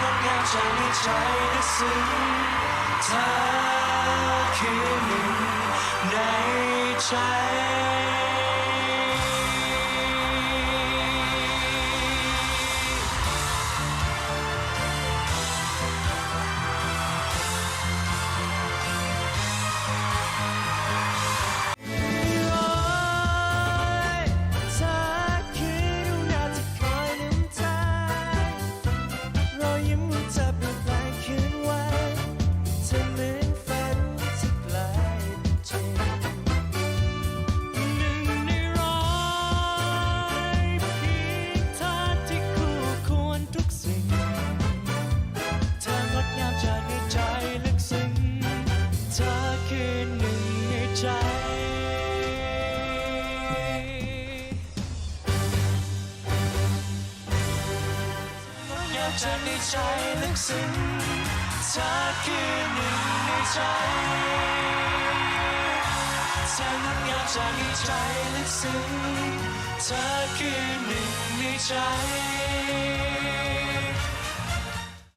งดงามใจในใจนึกซึ้งเธอคือหนึ่งในใจ จ อยากจะในใจลึกซึ้งเธอคือหนึ่งในใจฉันอยากจะในใจลึกซึ้งเธอคือหนึ่งในใจ